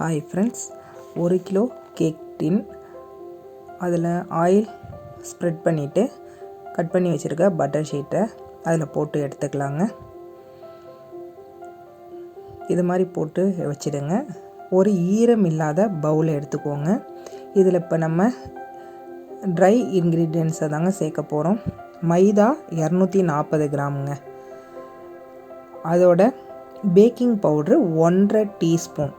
Hi friends ஒரு kilo cake tin அதில் oil spread பண்ணிவிட்டு கட் பண்ணி வச்சுருக்க பட்டர் ஷீட்டை அதில் போட்டு எடுத்துக்கலாங்க. இது மாதிரி போட்டு வச்சிடுங்க. ஒரு ஈரம் இல்லாத பவுல் எடுத்துக்கோங்க. இதில் இப்போ நம்ம ட்ரை இன்க்ரீடியன்ஸை தாங்க சேர்க்க போகிறோம் மைதா இரநூத்தி நாற்பது கிராமுங்க. அதோட பேக்கிங் பவுட்ரு ஒன்றரை டீஸ்பூன்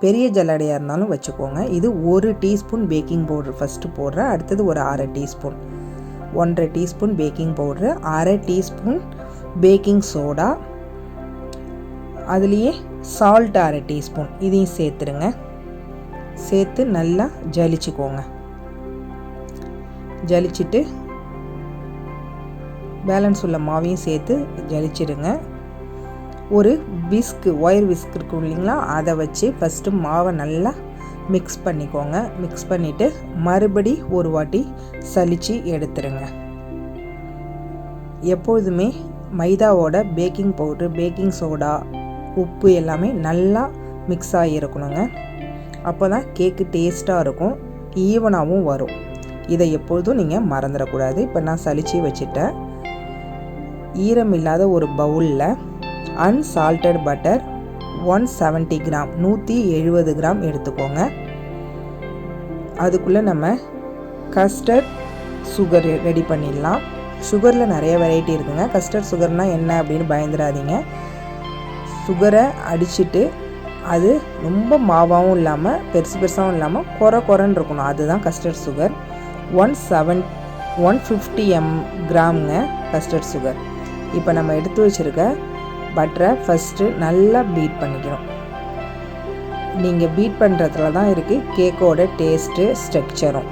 பெரிய ஜல்லடையாக இருந்தாலும் வச்சுக்கோங்க. இது ஒரு டீஸ்பூன் பேக்கிங் பவுட்ரு ஃபஸ்ட்டு போடுறேன். அடுத்தது ஒரு அரை டீஸ்பூன். ஒன்றரை டீஸ்பூன் பேக்கிங் பவுட்ரு. அரை டீஸ்பூன் பேக்கிங் சோடா. அதுலேயே சால்ட் அரை டீஸ்பூன். இதையும் சேர்த்துருங்க. சேர்த்து நல்லா ஜலிச்சுக்கோங்க. ஜலிச்சுட்டு பேலன்ஸ் உள்ள மாவையும் சேர்த்து ஜலிச்சிடுங்க ஒரு விஸ்க்கு ஒயர் விஸ்க் இருக்கும் இல்லைங்களா? அதை வச்சு ஃபஸ்ட்டு மாவை நல்லா மிக்ஸ் பண்ணிக்கோங்க. மிக்ஸ் பண்ணிவிட்டு மறுபடி ஒரு வாட்டி சலித்து எடுத்துருங்க. எப்பொழுதுமே மைதாவோட பேக்கிங் பவுட்ரு பேக்கிங் சோடா உப்பு எல்லாமே நல்லா மிக்ஸ் ஆகியிருக்கணுங்க அப்போ தான் கேக்கு டேஸ்ட்டாக இருக்கும் ஈவனாகவும் வரும். இதை எப்பொழுதும் நீங்கள் மறந்துடக்கூடாது. இப்போ நான் சலிச்சு வச்சுட்டேன். ஈரம் இல்லாத ஒரு பவுலில் unsalted butter one seventy gram நூற்றி எழுபது கிராம் எடுத்துக்கோங்க. அதுக்குள்ளே நம்ம கஸ்டர்ட் சுகர் ரெடி பண்ணிடலாம். சுகரில் நிறைய வெரைட்டி இருக்குங்க. கஸ்டர்ட் சுகர்னால் என்ன அப்படின்னு பயந்துடாதீங்க. சுகரை அடிச்சுட்டு அது ரொம்ப மாவாகவும் இல்லாமல் பெருசு பெருசாகவும் இல்லாமல் குறை குறைன்னு இருக்கணும். அதுதான் custard sugar one seven one fifty M கிராம்ங்க custard sugar இப்போ நம்ம எடுத்து வச்சுருக்க பட்டரை ஃபஸ்ட்டு நல்லா பீட் பண்ணிக்கணும். நீங்கள் பீட் பண்ணுறதுல தான் இருக்குது கேக்கோட டேஸ்ட்டு ஸ்ட்ரக்சரும்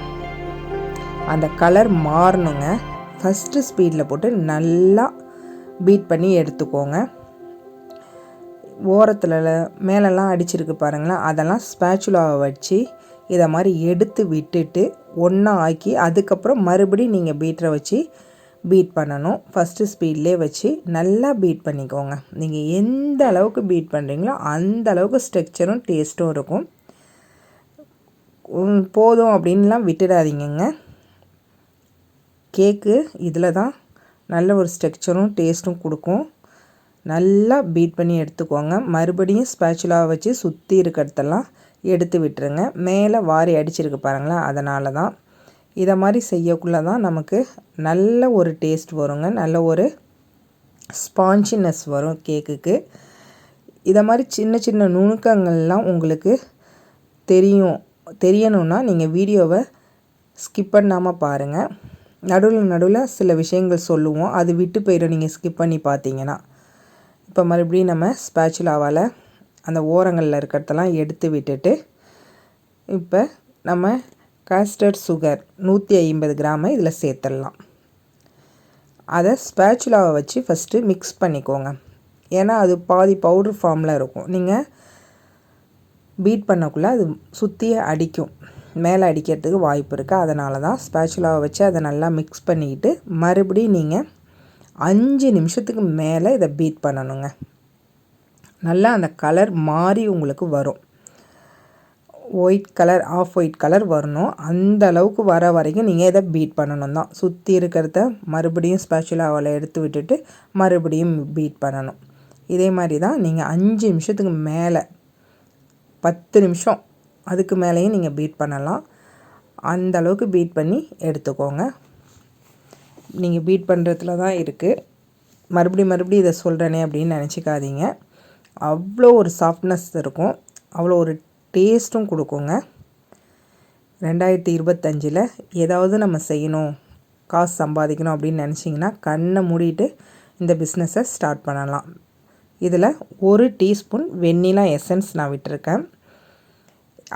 அந்த கலர் மாறணுங்க. ஃபஸ்ட்டு ஸ்பீடில் போட்டு நல்லா பீட் பண்ணி எடுத்துக்கோங்க. ஓரத்தில் மேலெல்லாம் அடிச்சிருக்கு பாருங்களேன் அதெல்லாம் ஸ்பேச்சுலாவை வச்சு இதை மாதிரி எடுத்து விட்டுட்டு ஒன்றா ஆக்கி அதுக்கப்புறம் மறுபடியும் நீங்கள் பீட்டரை வச்சு பீட் பண்ணணும். ஃபஸ்ட்டு ஸ்பீட்லேயே வச்சு நல்லா பீட் பண்ணிக்கோங்க. நீங்கள் எந்த அளவுக்கு பீட் பண்ணுறீங்களோ அந்த அளவுக்கு ஸ்ட்ரக்சரும் டேஸ்ட்டும் இருக்கும். போதும் அப்படின்லாம் விட்டுடாதீங்கங்க. கேக்கு இதில் தான் நல்ல ஒரு ஸ்ட்ரக்சரும் டேஸ்ட்டும் கொடுக்கும். நல்லா பீட் பண்ணி எடுத்துக்கோங்க. மறுபடியும் ஸ்பேச்சுலாவை வச்சு சுற்றி இருக்கிறதெல்லாம் எடுத்து விட்டுருங்க. மேலே வாரி அடிச்சிருக்கு பாருங்களேன். அதனால தான் இதை மாதிரி செய்யக்குள்ளே தான் நமக்கு நல்ல ஒரு டேஸ்ட் வருங்க. நல்ல ஒரு ஸ்பான்ஜினஸ் வரும் கேக்குக்கு இதை மாதிரி சின்ன சின்ன நுணுக்கங்கள்லாம் உங்களுக்கு தெரியும். தெரியணுன்னா நீங்கள் வீடியோவை ஸ்கிப் பண்ணாமல் பாருங்கள் நடுவில் நடுவில் சில விஷயங்கள் சொல்லுவோம். அது விட்டு போயிடும் நீங்கள் ஸ்கிப் பண்ணி பார்த்தீங்கன்னா இப்போ மறுபடியும் நம்ம ஸ்பேச்சுலாவால் அந்த ஓரங்களில் இருக்கிறதெல்லாம் எடுத்து விட்டுட்டு இப்போ நம்ம காஸ்டர்ட் சுகர் நூற்றி ஐம்பது கிராம் இதில் சேர்த்துடலாம். அதை ஸ்பேச்சுலாவை வச்சு ஃபஸ்ட்டு மிக்ஸ் பண்ணிக்கோங்க. ஏன்னா அது பாதி பவுட்ரு ஃபார்மில் இருக்கும். நீங்கள் பீட் பண்ணக்குள்ளே அது சுற்றி அடிக்கும். மேலே அடிக்கிறதுக்கு வாய்ப்பு இருக்குது அதனால தான் ஸ்பேச்சுலாவை வச்சு அதை நல்லா மிக்ஸ் பண்ணிக்கிட்டு மறுபடியும் நீங்கள் அஞ்சு நிமிஷத்துக்கு மேலே இதை பீட் பண்ணணுங்க. நல்லா அந்த கலர் மாறி உங்களுக்கு வரும். White colour off white colour வரணும். அந்த அளவுக்கு வர வரைக்கும் நீங்கள் இதை பீட் பண்ணணும் தான். சுற்றி இருக்கிறத மறுபடியும் ஸ்பெஷலாவில் எடுத்து விட்டுட்டு மறுபடியும் பீட் பண்ணணும். இதே மாதிரி தான் நீங்கள் அஞ்சு நிமிஷத்துக்கு மேலே பத்து நிமிஷம் அதுக்கு மேலேயும் நீங்கள் பீட் பண்ணலாம். அந்த அளவுக்கு பீட் பண்ணி எடுத்துக்கோங்க. நீங்கள் பீட் பண்ணுறதுல தான் இருக்குது மறுபடியும் மறுபடியும் இதை சொல்கிறேனே அப்படின்னு நினச்சிக்காதீங்க. அவ்வளோ ஒரு சாஃப்ட்னஸ் இருக்கும். அவ்வளோ ஒரு டேஸ்ட்டும் கொடுக்குங்க. ரெண்டாயிரத்தி இருபத்தஞ்சில் ஏதாவது நம்ம செய்யணும் காசு சம்பாதிக்கணும் அப்படின்னு நினச்சிங்கன்னா கண்ணை மூடிட்டு இந்த பிஸ்னஸை ஸ்டார்ட் பண்ணலாம். இதில் ஒரு டீஸ்பூன் வெண்ணிலா எசன்ஸ் நான் விட்டுருக்கேன்.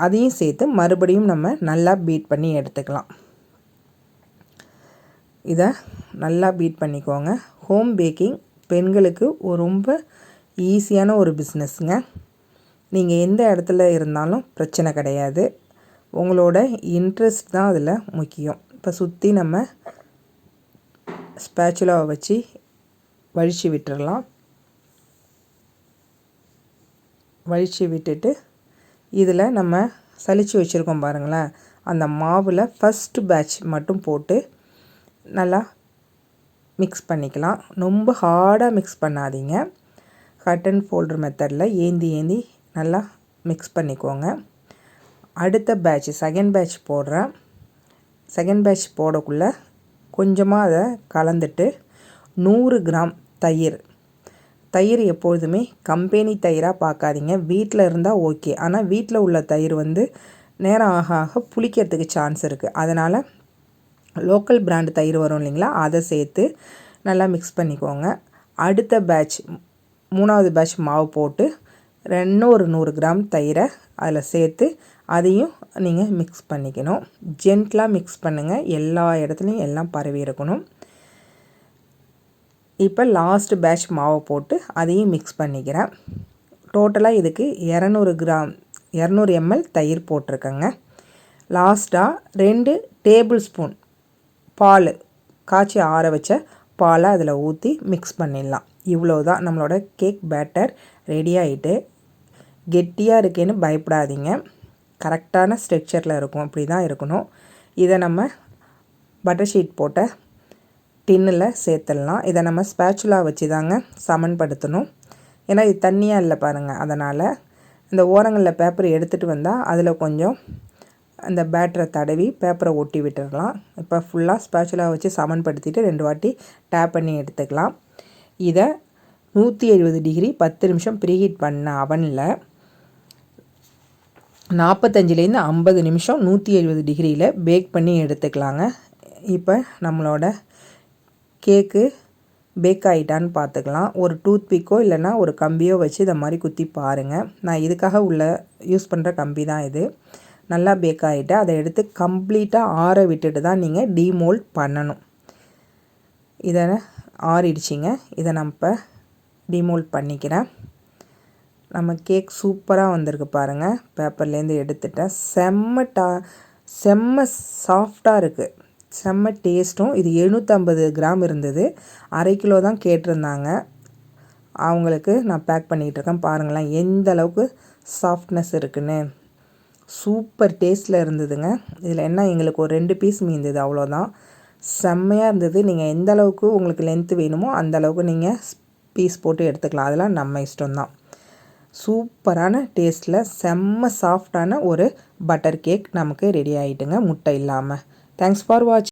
அதையும் சேர்த்து மறுபடியும் நம்ம நல்லா பீட் பண்ணி எடுத்துக்கலாம். இதை நல்லா பீட் பண்ணிக்கோங்க. ஹோம் பேக்கிங் பெண்களுக்கு ரொம்ப ஈஸியான ஒரு பிஸ்னஸ்ங்க நீங்கள் எந்த இடத்துல இருந்தாலும் பிரச்சனை கிடையாது. உங்களோட இன்ட்ரெஸ்ட் தான் அதில் முக்கியம். இப்போ சுற்றி நம்ம ஸ்பேச்சுலாவை வச்சு வழித்து விட்டுறலாம். வழித்து விட்டுட்டு இதில் நம்ம சலிச்சு வச்சுருக்கோம் பாருங்களேன். அந்த மாவில் ஃபஸ்ட்டு பேட்ச் மட்டும் போட்டு நல்லா மிக்ஸ் பண்ணிக்கலாம். ரொம்ப ஹார்டாக மிக்ஸ் பண்ணாதீங்க. கட் அண்ட் ஃபோல்டர் மெத்தடில் ஏந்தி ஏந்தி நல்லா மிக்ஸ் பண்ணிக்கோங்க. அடுத்த பேட்ச் செகண்ட் பேட்ச் போடுறேன். செகண்ட் பேட்ச் போடக்குள்ளே கொஞ்சமாக அதை கலந்துட்டு நூறு கிராம் தயிர். தயிர் எப்பொழுதுமே கம்பெனி தயிராக பார்க்காதீங்க. வீட்டில் இருந்தால் ஓகே ஆனால் வீட்டில் உள்ள தயிர் வந்து நேரம் ஆக ஆக புளிக்கிறதுக்கு சான்ஸ் இருக்குது அதனால் லோக்கல் பிராண்டு தயிர் வரும் இல்லைங்களா? அதை சேர்த்து நல்லா மிக்ஸ் பண்ணிக்கோங்க. அடுத்த பேட்ச் மூணாவது பேட்ச் மாவு போட்டு ஒரு நூறு கிராம் தயிரை அதில் சேர்த்து அதையும் நீங்கள் மிக்ஸ் பண்ணிக்கணும். ஜென்ட்லாக மிக்ஸ் பண்ணுங்கள் எல்லா இடத்துலையும் எல்லாம் பரவி இருக்கணும். இப்போ லாஸ்ட் பேட்ச் மாவை போட்டு அதையும் மிக்ஸ் பண்ணிக்கிறேன். டோட்டலாக இதுக்கு இரநூறு கிராம் இரநூறு எம்எல் தயிர் போட்டிருக்கேங்க. லாஸ்ட்டாக ரெண்டு டேபிள் ஸ்பூன் பால் காய்ச்சி ஆற வச்ச பாலை அதில் ஊற்றி மிக்ஸ் பண்ணிடலாம். இவ்வளோ தான் நம்மளோட கேக் பேட்டர் ரெடி ஆகிட்டு கெட்டியாக இருக்கேன்னு பயப்படாதீங்க. கரெக்டான ஸ்ட்ரக்சரில் இருக்கும். அப்படி தான் இருக்கணும். இதை நம்ம பட்டர் ஷீட் போட்ட டின்னில் சேர்த்துடலாம். இதை நம்ம ஸ்பேச்சுலா வச்சு தாங்க சமன்படுத்தணும். ஏன்னா இது தண்ணியாக இல்லை பாருங்கள் அதனால் இந்த ஓரங்களில் பேப்பர் எடுத்துகிட்டு வந்தால் அதில் கொஞ்சம் அந்த பேட்டரை தடவி பேப்பரை ஒட்டி விட்டுடலாம் இப்போ ஃபுல்லாக ஸ்பேச்சுலா வச்சு சமன்படுத்திட்டு ரெண்டு வாட்டி டேப் பண்ணி எடுத்துக்கலாம். இதை நூற்றி எழுபது டிகிரி பத்து நிமிஷம் ப்ரீஹீட் பண்ண அவனில் நாற்பத்தஞ்சிலேருந்து ஐம்பது நிமிஷம் நூற்றி எழுபது டிகிரியில் பேக் பண்ணி எடுத்துக்கலாங்க. இப்போ நம்மளோட கேக்கு பேக் ஆகிட்டான்னு பார்த்துக்கலாம். ஒரு டூத் பிக்கோ இல்லைனா ஒரு கம்பியோ வச்சு இதை மாதிரி குத்தி பாருங்கள் நான் இதுக்காக உள்ள யூஸ் பண்ணுற கம்பி தான் இது. நல்லா பேக் ஆகிட்டு அதை எடுத்து கம்ப்ளீட்டாக ஆற விட்டுட்டு தான் நீங்கள் டீமோல்ட் பண்ணணும். இதை ஆறிடுச்சிங்க. இதை நம்ம இப்போ டிமோல்ட் பண்ணிக்கிறேன். நம்ம கேக் சூப்பராக வந்திருக்கு பாருங்கள் பேப்பர்லேருந்து எடுத்துட்டேன். செம்ம டா செம்ம சாஃப்டாக இருக்குது செம்ம டேஸ்ட்டும் இது எழுநூற்றம்பது கிராம் இருந்தது. அரை கிலோ தான் கேட்டிருந்தாங்க. அவங்களுக்கு நான் பேக் பண்ணிகிட்ருக்கேன் பாருங்களேன் எந்த அளவுக்கு சாஃப்ட்னஸ் இருக்குன்னு. சூப்பர் டேஸ்ட்டில் இருந்ததுங்க. இதில் என்ன எங்களுக்கு ஒரு ரெண்டு பீஸ் மீந்தது அவ்வளோதான் செம்மையாக இருந்தது. நீங்கள் எந்த அளவுக்கு உங்களுக்கு லென்த்து வேணுமோ அந்த அளவுக்கு நீங்கள் பீஸ் போட்டு எடுத்துக்கலாம். அதெல்லாம் நம்ம இஷ்டம்தான். சூப்பரான டேஸ்ட்டில் செம்ம சாஃப்டான ஒரு பட்டர் கேக் நமக்கு ரெடி ஆகிட்டுங்க முட்டை இல்லாமல் தேங்க்ஸ் ஃபார் வாட்ச்